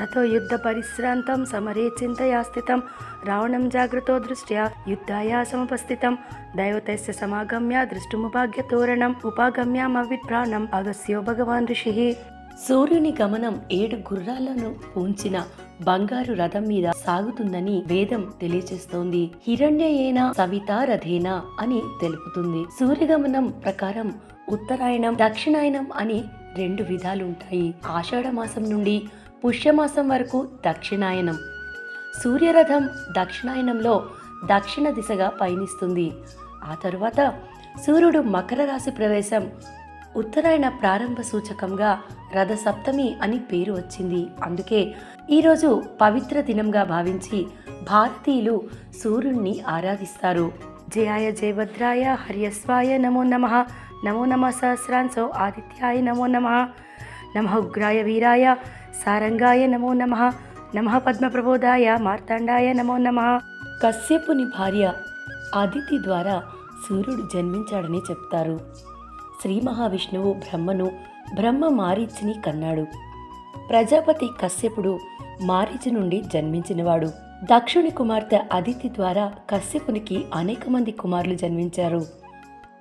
తతో యుద్ధ పరిశ్రాంతం సమరే చింతయాస్థితం రావణం జాగ్రత్తో దృష్ట్యా యుద్ధాయ సముపస్థితం. దైవతస్య సమాగమ్య దృష్టుముపాగ్య తోరణం ఉపాగమ్యామవిప్రాణం అగస్యో భగవాన్ ఋషి. సూర్యుని గమనం ఏడు గుర్రాలను పూంచిన బంగారు రథం మీద సాగుతుందని వేదం తెలియచేస్తోంది. హిరణ్యయేన సవితారథేన అని తెలుపుతుంది. సూర్యగమనం ప్రకారం ఉత్తరాయణం దక్షిణాయనం అని రెండు విధాలు ఉంటాయి ఆషాఢ మాసం నుండి పుష్యమాసం వరకు దక్షిణాయనం. సూర్యరథం దక్షిణాయనంలో దక్షిణ దిశగా పయనిస్తుంది. ఆ తరువాత సూర్యుడు మకర రాశి ప్రవేశం ఉత్తరాయణ ప్రారంభ సూచకంగా రథ సప్తమి అని పేరు వచ్చింది. అందుకే ఈరోజు పవిత్ర దినంగా భావించి భారతీయులు సూర్యుణ్ణి ఆరాధిస్తారు. జయాయ జయభద్రాయ హర్యస్వాయ నమో నమ. నమో నమ సహస్రాంశో ఆదిత్యాయ నమో నమ. నమ ఉగ్రాయ వీరాయ సారంగాయ నమో నమ నమ పద్మప్రబోధాయ మార్తాండాయ నమో నమ. కశ్యపుని భార్య అదితి ద్వారా సూర్యుడు జన్మించాడని చెప్తారు. శ్రీ మహావిష్ణువు బ్రహ్మను బ్రహ్మ మారీచిని కన్నాడు. ప్రజాపతి కశ్యపుడు మారీచి నుండి జన్మించినవాడు. దక్షుని కుమార్తె అదితి ద్వారా కశ్యపునికి అనేక మంది కుమారులు జన్మించారు.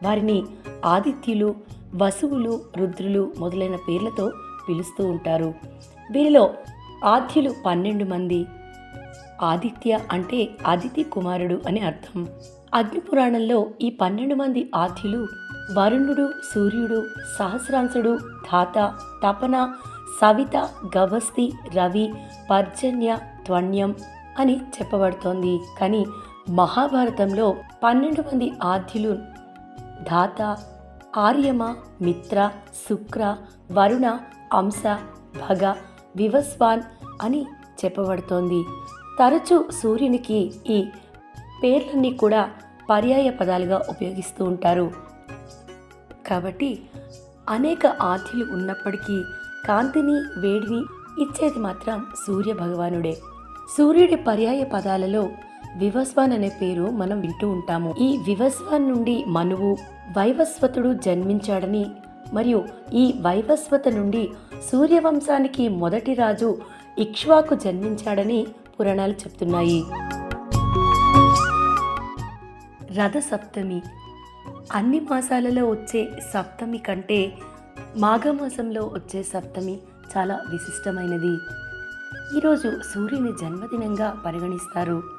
వారిని ఆదిత్యులు వసువులు రుద్రులు మొదలైన పేర్లతో పిలుస్తూ ఉంటారు. వీరిలో ఆద్యులు పన్నెండు మంది. ఆదిత్య అంటే అదితి కుమారుడు అని అర్థం. అగ్నిపురాణంలో ఈ పన్నెండు మంది ఆద్యులు వరుణుడు సూర్యుడు సహస్రాంశుడు ధాత తపన సవిత గవస్తి రవి పర్జన్య త్వణ్యం అని చెప్పబడుతోంది. కానీ మహాభారతంలో పన్నెండు మంది ఆద్యులు ధాత ఆర్యమ మిత్ర శుక్ర వరుణ అంశ భగ వివస్వాన్ అని చెప్పబడుతోంది. తరచూ సూర్యునికి ఈ పేర్లన్నీ కూడా పర్యాయ పదాలుగా ఉపయోగిస్తూ ఉంటారు. కాబట్టి అనేక ఆద్యులు ఉన్నప్పటికీ కాంతిని వేడిని ఇచ్చేది మాత్రం సూర్య భగవానుడే. సూర్యుడి పర్యాయ పదాలలో వివస్వాన్ అనే పేరు మనం వింటూ ఉంటాము. ఈ వివస్వాన్ నుండి మనువు వైవస్వతుడు జన్మించాడని మరియు ఈ వైవస్వత నుండి సూర్యవంశానికి మొదటి రాజు ఇక్ష్వాకు జన్మించాడని పురాణాలు చెప్తున్నాయి. రథ సప్తమి అన్ని మాసాలలో వచ్చే సప్తమి కంటే మాఘమాసంలో వచ్చే సప్తమి చాలా విశిష్టమైనది. ఈరోజు సూర్యుని జన్మదినంగా పరిగణిస్తారు.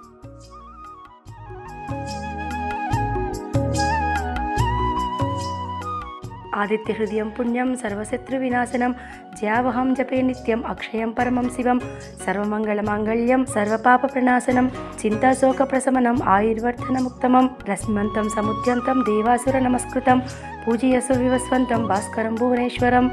ఆదిత్య హృదయం పుణ్యం సర్వశత్రు వినాశనం జ్యావహం జపే నిత్యం అక్షయం పరమం శివం సర్వమంగళమాంగళ్యం సర్వపాప ప్రణాశనం చింతాశోక ప్రశమనం ఆయుర్వర్ధనముత్తమం రస్మంతం సముద్యంతం దేవాసుర నమస్కృతం పూజయసు వివస్వంతం భాస్కరం భువనేశ్వరం.